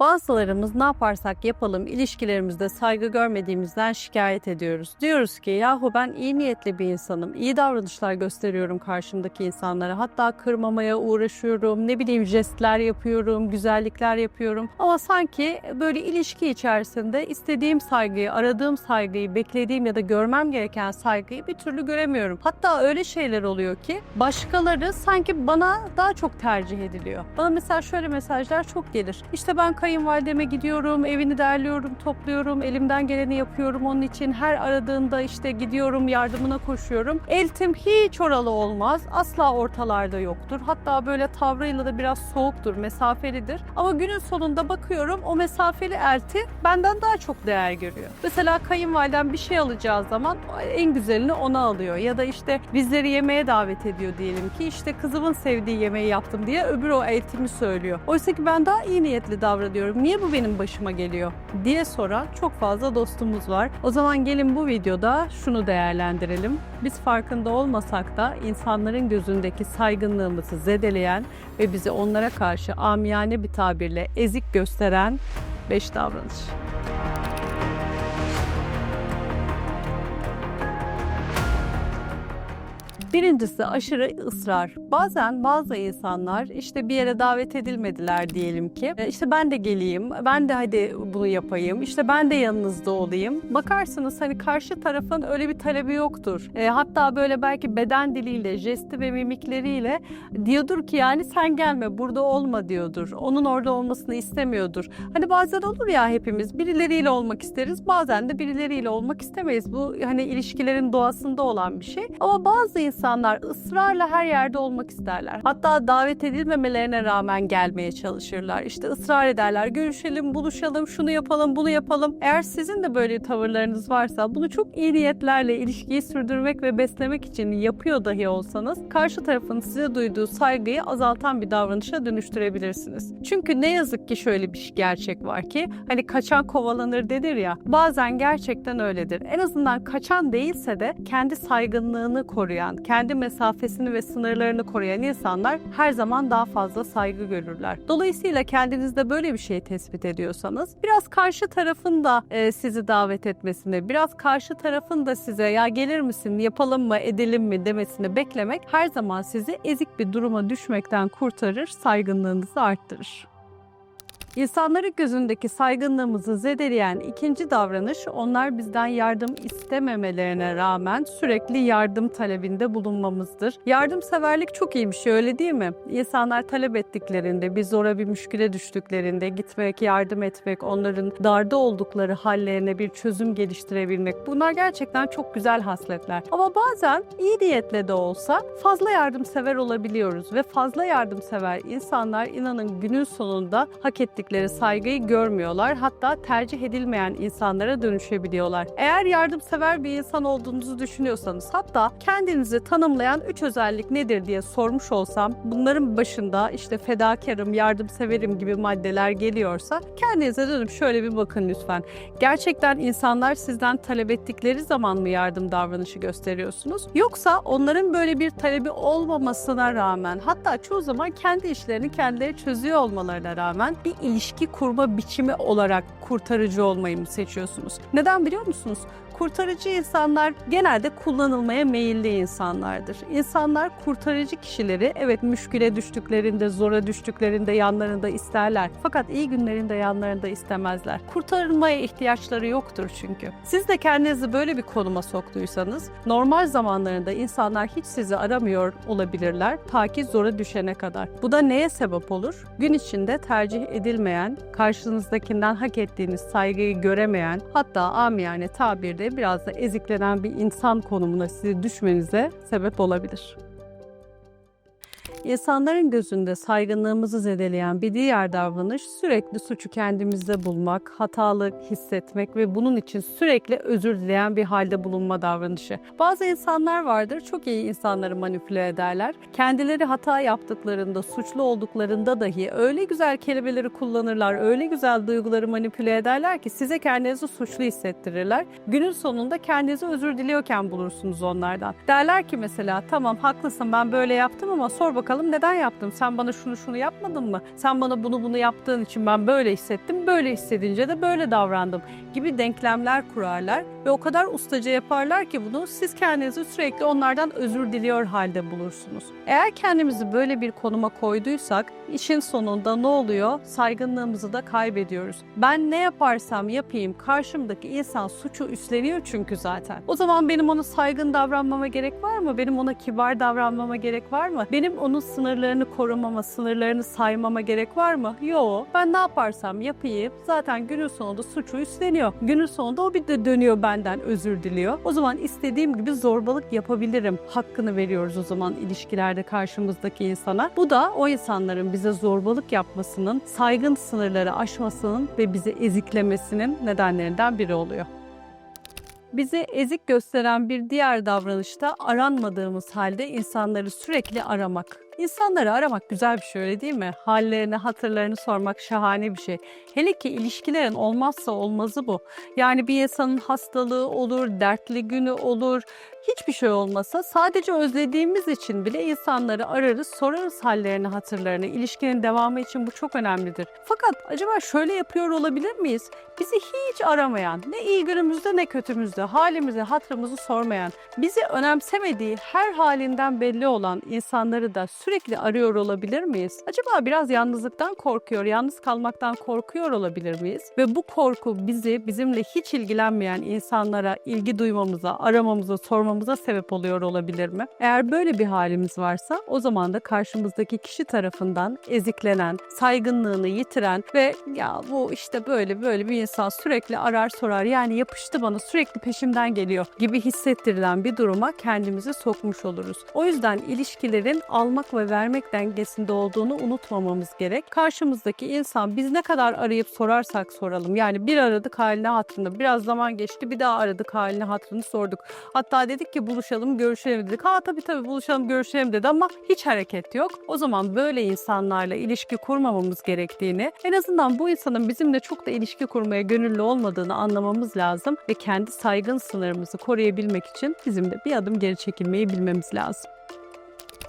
Bazılarımız ne yaparsak yapalım ilişkilerimizde saygı görmediğimizden şikayet ediyoruz. Diyoruz ki yahu ben iyi niyetli bir insanım, iyi davranışlar gösteriyorum karşımdaki insanlara. Hatta kırmamaya uğraşıyorum, ne bileyim jestler yapıyorum, güzellikler yapıyorum. Ama sanki böyle ilişki içerisinde istediğim saygıyı, aradığım saygıyı, beklediğim ya da görmem gereken saygıyı bir türlü göremiyorum. Hatta öyle şeyler oluyor ki başkaları sanki bana daha çok tercih ediliyor. Bana mesela şöyle mesajlar çok gelir. İşte ben kayınvalideme gidiyorum, evini derliyorum, topluyorum, elimden geleni yapıyorum onun için. Her aradığında işte gidiyorum, yardımına koşuyorum. Eltim hiç oralı olmaz, asla ortalarda yoktur. Hatta böyle tavrıyla da biraz soğuktur, mesafelidir. Ama günün sonunda bakıyorum o mesafeli elti benden daha çok değer görüyor. Mesela kayınvalidem bir şey alacağı zaman en güzelini ona alıyor. Ya da işte bizleri yemeğe davet ediyor diyelim ki işte kızımın sevdiği yemeği yaptım diye öbür o eltimi söylüyor. Oysa ki ben daha iyi niyetli davranıyorum. Niye bu benim başıma geliyor diye soran çok fazla dostumuz var. O zaman gelin bu videoda şunu değerlendirelim. Biz farkında olmasak da insanların gözündeki saygınlığımızı zedeleyen ve bizi onlara karşı amiyane bir tabirle ezik gösteren 5 davranış. Birincisi aşırı ısrar. Bazen bazı insanlar işte bir yere davet edilmediler diyelim ki. E, İşte ben de geleyim, ben de hadi bunu yapayım, işte ben de yanınızda olayım. Bakarsınız hani karşı tarafın öyle bir talebi yoktur. E, hatta böyle belki beden diliyle, jesti ve mimikleriyle diyordur ki yani sen gelme burada olma diyordur. Onun orada olmasını istemiyordur. Hani bazen olur ya hepimiz birileriyle olmak isteriz, bazen de birileriyle olmak istemeyiz. Bu hani ilişkilerin doğasında olan bir şey. Ama bazı insanlar ısrarla her yerde olmak isterler. Hatta davet edilmemelerine rağmen gelmeye çalışırlar. İşte ısrar ederler. Görüşelim, buluşalım, şunu yapalım, bunu yapalım. Eğer sizin de böyle tavırlarınız varsa bunu çok iyi niyetlerle ilişkiyi sürdürmek ve beslemek için yapıyor dahi olsanız karşı tarafın size duyduğu saygıyı azaltan bir davranışa dönüştürebilirsiniz. Çünkü ne yazık ki şöyle bir gerçek var ki hani kaçan kovalanır denir ya bazen gerçekten öyledir. En azından kaçan değilse de kendi saygınlığını koruyan, kendi mesafesini ve sınırlarını koruyan insanlar her zaman daha fazla saygı görürler. Dolayısıyla kendinizde böyle bir şey tespit ediyorsanız biraz karşı tarafın da e, sizi davet etmesini, biraz karşı tarafın da size ya gelir misin, yapalım mı, edelim mi demesini beklemek her zaman sizi ezik bir duruma düşmekten kurtarır, saygınlığınızı arttırır. İnsanların gözündeki saygınlığımızı zedeleyen ikinci davranış onlar bizden yardım istememelerine rağmen sürekli yardım talebinde bulunmamızdır. Yardımseverlik çok iyi bir şey öyle değil mi? İnsanlar talep ettiklerinde, bir zora bir müşküle düştüklerinde gitmek, yardım etmek, onların darda oldukları hallerine bir çözüm geliştirebilmek bunlar gerçekten çok güzel hasletler. Ama bazen iyi niyetle de olsa fazla yardımsever olabiliyoruz ve fazla yardımsever insanlar inanın günün sonunda hak ettikleri saygıyı görmüyorlar. Hatta tercih edilmeyen insanlara dönüşebiliyorlar. Eğer yardımsever bir insan olduğunuzu düşünüyorsanız hatta kendinizi tanımlayan üç özellik nedir diye sormuş olsam bunların başında işte fedakarım, yardımseverim gibi maddeler geliyorsa kendinize dönüp şöyle bir bakın lütfen. Gerçekten insanlar sizden talep ettikleri zaman mı yardım davranışı gösteriyorsunuz? Yoksa onların böyle bir talebi olmamasına rağmen hatta çoğu zaman kendi işlerini kendileri çözüyor olmalarına rağmen bir ilişki kurma biçimi olarak kurtarıcı olmayı mı seçiyorsunuz? Neden biliyor musunuz? Kurtarıcı insanlar genelde kullanılmaya meyilli insanlardır. İnsanlar kurtarıcı kişileri evet müşküle düştüklerinde, zora düştüklerinde yanlarında isterler. Fakat iyi günlerinde yanlarında istemezler. Kurtarılmaya ihtiyaçları yoktur çünkü. Siz de kendinizi böyle bir konuma soktuysanız normal zamanlarında insanlar hiç sizi aramıyor olabilirler ta ki zora düşene kadar. Bu da neye sebep olur? Gün içinde tercih edilmeyen, karşınızdakinden hak ettiğiniz saygıyı göremeyen, hatta amiyane tabirde biraz da eziklenen bir insan konumuna sizi düşmenize sebep olabilir. İnsanların gözünde saygınlığımızı zedeleyen bir diğer davranış sürekli suçu kendimizde bulmak, hatalı hissetmek ve bunun için sürekli özür dileyen bir halde bulunma davranışı. Bazı insanlar vardır çok iyi insanları manipüle ederler. Kendileri hata yaptıklarında, suçlu olduklarında dahi öyle güzel kelimeleri kullanırlar, öyle güzel duyguları manipüle ederler ki size kendinizi suçlu hissettirirler. Günün sonunda kendinizi özür diliyorken bulursunuz onlardan. Derler ki mesela tamam haklısın ben böyle yaptım ama sor bakalım bakalım neden yaptım? Sen bana şunu şunu yapmadın mı? Sen bana bunu bunu yaptığın için ben böyle hissettim. Böyle hissedince de böyle davrandım gibi denklemler kurarlar ve o kadar ustaca yaparlar ki bunu siz kendinizi sürekli onlardan özür diliyor halde bulursunuz. Eğer kendimizi böyle bir konuma koyduysak işin sonunda ne oluyor? Saygınlığımızı da kaybediyoruz. Ben ne yaparsam yapayım karşımdaki insan suçu üstleniyor çünkü zaten. O zaman benim ona saygın davranmama gerek var mı? Benim ona kibar davranmama gerek var mı? Benim onun sınırlarını korumama, sınırlarını saymama gerek var mı? Yok. Ben ne yaparsam yapayım zaten günün sonunda suçu üstleniyor. Günün sonunda o bir de dönüyor benden özür diliyor. O zaman istediğim gibi zorbalık yapabilirim. Hakkını veriyoruz o zaman ilişkilerde karşımızdaki insana. Bu da o insanların bize zorbalık yapmasının, saygın sınırları aşmasının ve bizi eziklemesinin nedenlerinden biri oluyor. Bizi ezik gösteren bir diğer davranışta aranmadığımız halde insanları sürekli aramak. İnsanları aramak güzel bir şey öyle değil mi? Hallerini, hatırlarını sormak şahane bir şey. Hele ki ilişkilerin olmazsa olmazı bu. Yani bir insanın hastalığı olur, dertli günü olur, hiçbir şey olmasa sadece özlediğimiz için bile insanları ararız, sorarız hallerini, hatırlarını. İlişkinin devamı için bu çok önemlidir. Fakat acaba şöyle yapıyor olabilir miyiz? Bizi hiç aramayan, ne iyi günümüzde ne kötümüzde, halimizi, hatırımızı sormayan, bizi önemsemediği her halinden belli olan insanları da sürekli arıyor olabilir miyiz? Acaba biraz yalnızlıktan korkuyor, yalnız kalmaktan korkuyor olabilir miyiz? Ve bu korku bizi bizimle hiç ilgilenmeyen insanlara ilgi duymamıza, aramamıza, sormamıza sebep oluyor olabilir mi? Eğer böyle bir halimiz varsa o zaman da karşımızdaki kişi tarafından eziklenen, saygınlığını yitiren ve ya bu işte böyle böyle bir insan sürekli arar sorar yani yapıştı bana sürekli peşimden geliyor gibi hissettirilen bir duruma kendimizi sokmuş oluruz. O yüzden ilişkilerin almak ve vermek dengesinde olduğunu unutmamamız gerek. Karşımızdaki insan biz ne kadar arayıp sorarsak soralım. Yani bir aradık haline hatırını, biraz zaman geçti bir daha aradık haline hatırını sorduk. Hatta dedik ki buluşalım görüşelim dedik. Ha tabii tabii buluşalım görüşelim dedi ama hiç hareket yok. O zaman böyle insanlarla ilişki kurmamamız gerektiğini, en azından bu insanın bizimle çok da ilişki kurmaya gönüllü olmadığını anlamamız lazım ve kendi saygın sınırımızı koruyabilmek için bizim de bir adım geri çekilmeyi bilmemiz lazım.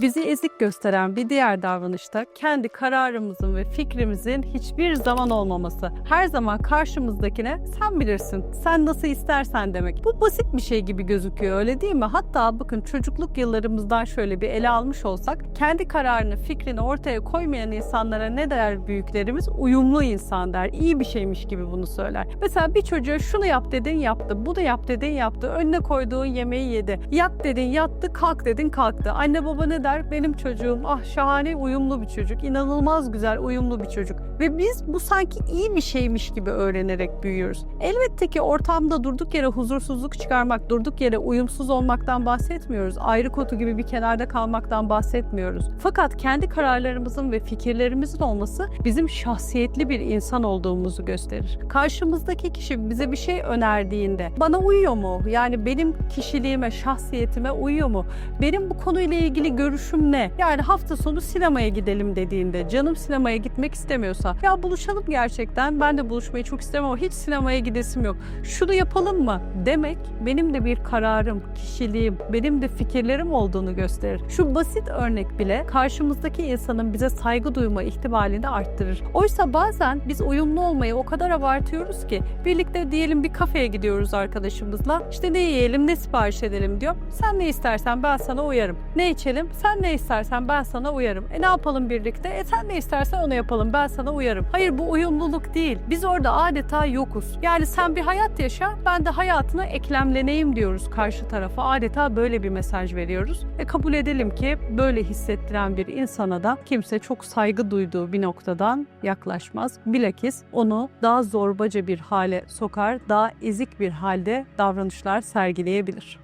Bizi ezik gösteren bir diğer davranışta kendi kararımızın ve fikrimizin hiçbir zaman olmaması. Her zaman karşımızdakine sen bilirsin, sen nasıl istersen demek. Bu basit bir şey gibi gözüküyor öyle değil mi? Hatta bakın çocukluk yıllarımızdan şöyle bir ele almış olsak kendi kararını, fikrini ortaya koymayan insanlara ne der büyüklerimiz? Uyumlu insan der. İyi bir şeymiş gibi bunu söyler. Mesela bir çocuğa şunu yap dedin yaptı, bu da yap dedin yaptı. Önüne koyduğun yemeği yedi. Yat dedin yattı, kalk dedin kalktı. Anne baba ne der? Benim çocuğum ah şahane uyumlu bir çocuk. inanılmaz güzel uyumlu bir çocuk. Ve biz bu sanki iyi bir şeymiş gibi öğrenerek büyüyoruz. Elbette ki ortamda durduk yere huzursuzluk çıkarmak, durduk yere uyumsuz olmaktan bahsetmiyoruz. Ayrı kotu gibi bir kenarda kalmaktan bahsetmiyoruz. Fakat kendi kararlarımızın ve fikirlerimizin olması bizim şahsiyetli bir insan olduğumuzu gösterir. Karşımızdaki kişi bize bir şey önerdiğinde bana uyuyor mu? Yani benim kişiliğime, şahsiyetime uyuyor mu? Benim bu konuyla ilgili görüşüm ne? Yani hafta sonu sinemaya gidelim dediğinde, canım sinemaya gitmek istemiyorsa, ya buluşalım gerçekten, ben de buluşmayı çok istemem ama hiç sinemaya gidesim yok. Şunu yapalım mı? Demek benim de bir kararım, kişiliğim, benim de fikirlerim olduğunu gösterir. Şu basit örnek bile karşımızdaki insanın bize saygı duyma ihtimalini arttırır. Oysa bazen biz uyumlu olmayı o kadar abartıyoruz ki birlikte diyelim bir kafeye gidiyoruz arkadaşımızla. İşte ne yiyelim, ne sipariş edelim diyor. Sen ne istersen ben sana uyarım. Ne içelim? Sen ne istersen ben sana uyarım. E ne yapalım birlikte? E sen ne istersen onu yapalım ben sana uyarım. Hayır bu uyumluluk değil. Biz orada adeta yokuz. Yani sen bir hayat yaşa ben de hayatına eklemleneyim diyoruz karşı tarafa. Adeta böyle bir mesaj veriyoruz. E kabul edelim ki böyle hissettiren bir insana da kimse çok saygı duyduğu bir noktadan yaklaşmaz. Bilakis onu daha zorbaca bir hale sokar, daha ezik bir halde davranışlar sergileyebilir.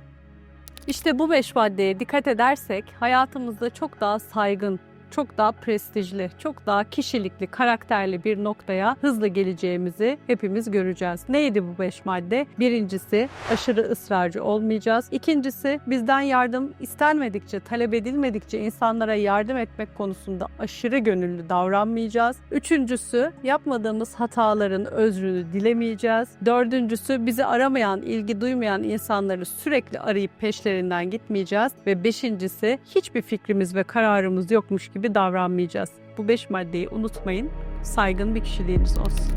İşte bu beş maddeye dikkat edersek hayatımızda çok daha saygın, çok daha prestijli, çok daha kişilikli, karakterli bir noktaya hızlı geleceğimizi hepimiz göreceğiz. Neydi bu beş madde? Birincisi aşırı ısrarcı olmayacağız. İkincisi bizden yardım istenmedikçe, talep edilmedikçe insanlara yardım etmek konusunda aşırı gönüllü davranmayacağız. Üçüncüsü yapmadığımız hataların özrünü dilemeyeceğiz. Dördüncüsü bizi aramayan, ilgi duymayan insanları sürekli arayıp peşlerinden gitmeyeceğiz. Ve beşincisi hiçbir fikrimiz ve kararımız yokmuş gibi davranmayacağız. Bu beş maddeyi unutmayın. Saygın bir kişiliğiniz olsun.